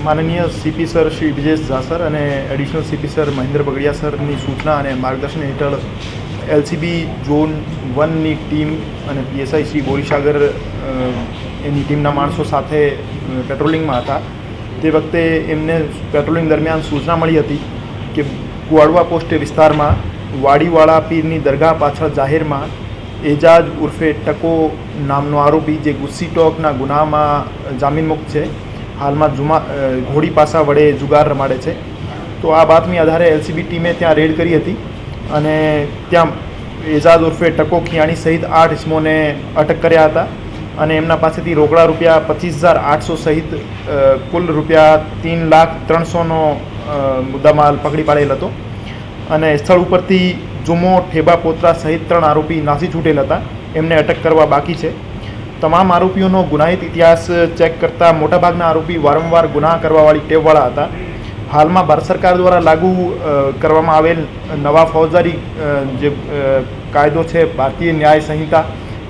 માનનીય CP sir Shri Vijesh ઝાસર અને additional CP sir Mahendra Bagadia સરની સૂચના અને માર્ગદર્શન હેઠળ એલસીબી ઝોન વનની ટીમ અને પીએસઆઈ શ્રી બોરીસાગર એની ટીમના માણસો સાથે પેટ્રોલિંગમાં હતા. તે વખતે એમને પેટ્રોલિંગ દરમિયાન સૂચના મળી હતી કે કુવાડવા પોસ્ટ વિસ્તારમાં વાડીવાળા પીરની દરગાહ પાછળ જાહેરમાં એજાજ ઉર્ફે ટકો નામનો આરોપી જે ગુસ્સી ટોકના ગુનામાં જામીનમુક્ત છે હાલમાં જુમા ઘોડી પાસા વડે જુગાર રમાડે છે. તો આ બાતમી આધારે એલસીબી ટીમે ત્યાં રેડ કરી હતી અને ત્યાં એજાદ ઉર્ફે ટકો ખિયાણી સહિત આઠ ઇસમોને અટક કર્યા હતા અને એમના પાસેથી રોકડા રૂપિયા પચીસ હજાર આઠસો સહિત કુલ રૂપિયા ત્રણ લાખ ત્રણસોનો મુદ્દામાલ પકડી પાડેલ હતો. અને સ્થળ ઉપરથી જુમો ઠેબા પોતરા સહિત ત્રણ આરોપી નાસી છૂટેલ હતા. એમને અટક કરવા બાકી છે. તમામ આરોપીઓનો ગુનાહિત ઇતિહાસ ચેક કરતા મોટાભાગના આરોપી વારંવાર ગુના કરવાવાળી ટેવવાળા હતા. હાલમાં ભારત સરકાર દ્વારા લાગુ કરવામાં આવેલ નવા ફોજદારી જે કાયદો છે, ભારતીય ન્યાય સંહિતા,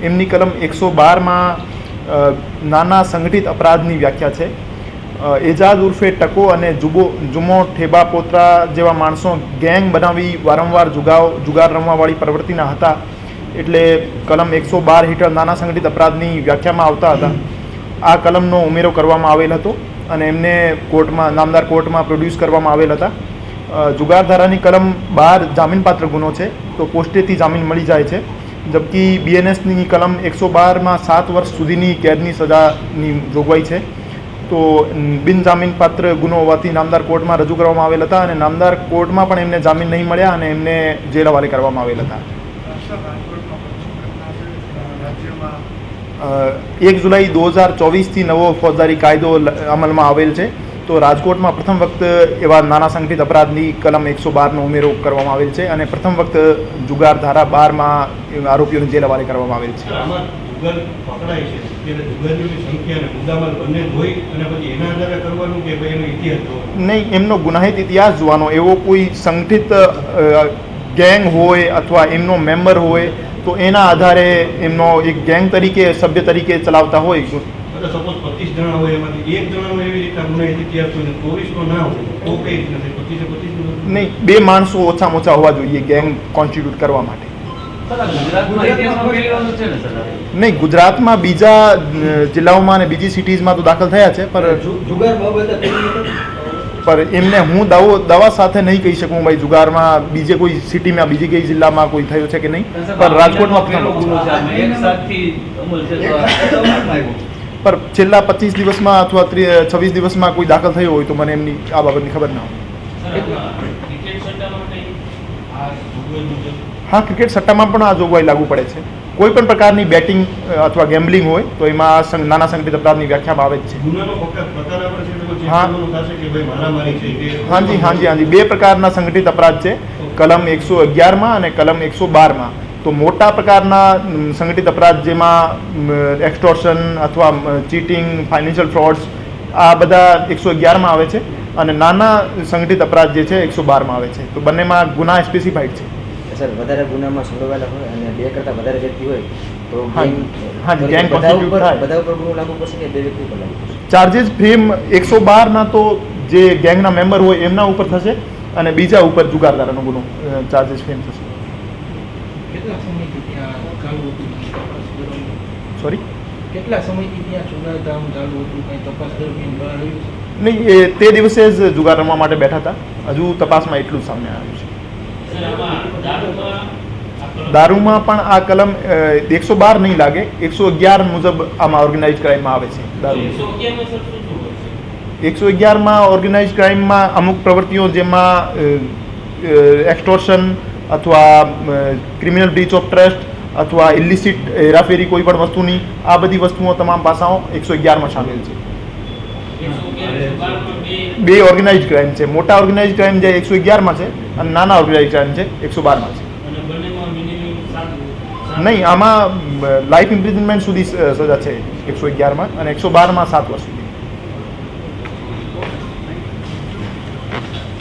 એમની કલમ એકસો બારમાં નાના સંગઠિત અપરાધની વ્યાખ્યા છે. એજાદ ઉર્ફે ટકો અને જુબો, જુમો ઠેબા પોતરા જેવા માણસો ગેંગ બનાવી વારંવાર જુગાવ, જુગાર રમવાવાળી પ્રવૃત્તિના હતા. એટલે કલમ એકસો બાર હેઠળ નાના સંગઠિત અપરાધની વ્યાખ્યામાં આવતા હતા. આ કલમનો ઉમેરો કરવામાં આવેલ હતો અને એમને કોર્ટમાં, નામદાર કોર્ટમાં પ્રોડ્યુસ કરવામાં આવેલ હતા. જુગાર ધારાની કલમ બાર જામીનપાત્ર ગુનો છે, તો પોસ્ટેથી જામીન મળી જાય છે. જબકી બીએનએસની કલમ એકસો બારમાં સાત વર્ષ સુધીની કેદની સજાની જોગવાઈ છે. તો બિનજામીનપાત્ર ગુનો હોવાથી નામદાર કોર્ટમાં રજૂ કરવામાં આવેલ હતા અને નામદાર કોર્ટમાં પણ એમને જામીન નહીં મળ્યા અને એમને જેલ હવાલે કરવામાં આવેલ હતા. એક જુલાઈ દો હજાર ચોવીસથી નવો ફોજદારી કાયદો અમલમાં આવેલ છે. તો રાજકોટમાં પ્રથમ વખત એવા નાના સંગઠિત અપરાધની કલમ એકસો બારનો ઉમેરો કરવામાં આવેલ છે અને પ્રથમ વખત જુગાર ધારા બારમાં આરોપીઓને જેલ હવાલે કરવામાં આવેલ છે. નહીં એમનો ગુનાહિત ઇતિહાસ જોવાનો. એવો કોઈ સંગઠિત ગેંગ હોય અથવા એમનો મેમ્બર હોય તો એના આધારે એમનો એક ગેંગ તરીકે સભ્ય તરીકે ચલાવતા હોય સપોઝ પચીસ જણા હોય એમાંથી એક જણાનો એવી રીતના ગુનાહિત ઇતિહાસ હોય ચોવીસનો ના હોય તો કઈ રીતના પચીસે પચીસ નહીં બે માણસો ઓછામાં ઓછા હોવા જોઈએ ગેંગ કોન્સ્ટિટ્યૂટ કરવા માટે? નહીં ગુજરાતમાં બીજા જિલ્લાઓમાં અને બીજી સિટીઝમાં તો દાખલ થયા છે પર જુગાર બાબતે પર એમને હું દાવો દવા સાથે નહીં કહી શકું ભાઈ જુગારમાં બીજે કોઈ સિટીમાં બીજી કઈ જિલ્લામાં કોઈ થયો છે કે નહીં? પણ રાજકોટમાં પર છેલ્લા પચીસ દિવસમાં અથવા છવ્વીસ દિવસમાં કોઈ દાખલ થયો હોય તો મને એમની આ બાબતની ખબર ના હોય. હા ક્રિકેટ સટ્ટામાં પણ આ જોગવાઈ લાગુ પડે છે. કોઈ પણ પ્રકારની બેટિંગ અથવા ગેમ્બલિંગ હોય તો એમાં નાના સંગઠિત અપરાધની વ્યાખ્યામાં આવે જ છે. હાજી હાજી હાજી. બે પ્રકારના સંગઠિત અપરાધ છે. કલમ એકસો અગિયારમાં અને કલમ એકસો બારમાં. તો મોટા પ્રકારના સંગઠિત અપરાધ જેમાં એક્સટોર્શન અથવા ચીટિંગ ફાઇનાન્શિયલ ફ્રોડ્સ આ બધા એકસો અગિયારમાં આવે છે. અને નાના સંગઠિત અપરાધ જે છે એકસો બારમાં આવે છે. તો બંનેમાં ગુના સ્પેસિફાઈડ છે. સર વધારે ગુનામાં સંડોવાયેલા હોય અને બે કરતાં વધારે વ્યક્તિ હોય તો બધા ઉપર બધા ઉપર ગુનો લાગુ પડશે કે બે વ્યક્તિ ઉપર લાગુ પડશે? ચાર્જિસ ફ્રેમ એકસો બારના તો જે ગેંગના મેમ્બર હોય એમના ઉપર થશે અને બીજા ઉપર જુગારદારાનો ગુનો ચાર્જિસ ફ્રેમ થશે. સોરી કેટલા સમયથી ત્યાં જુગારધામ ચાલુ હતું કંઈ તપાસ દરમિયાન બહાર આવ્યું નહીં એ તે દિવસે જ જુગાર રમવા માટે બેઠા હતા. હજુ તપાસમાં એટલું જ સામે આવ્યું છે. દારૂમાં પણ આ કલમ એકસો બાર નહીં લાગે એકસો અગિયાર મુજબ આમાં ઓર્ગેનાઇઝ ક્રાઇમમાં આવે છે દારૂ. એકસો અગિયારમાં ઓર્ગેનાઇઝ ક્રાઇમમાં અમુક પ્રવૃત્તિઓ જેમાં એક્સટોર્શન અથવા ક્રિમિનલ બ્રીચ ઓફ ટ્રસ્ટ અથવા ઇલિસિટ હેરાફેરી કોઈ પણ વસ્તુની આ બધી વસ્તુઓ તમામ પાસાઓ એકસો અગિયારમાં સામેલ છે. બે ઓર્ગેનાઇઝ ક્રાઇમ છે. મોટા ઓર્ગેનાઇઝ ક્રાઇમ જે એકસો અગિયારમાં છે અને નાના ઓર્ગેનાઇઝ ક્રાઇમ છે એકસો બારમાં છે. નહીં, આમાં લાઈફ ઇમ્પ્રિઝનમેન્ટ સુધી સજા છે એકસો અગિયારમાં અને એકસો બારમાં સાત વર્ષ સુધી.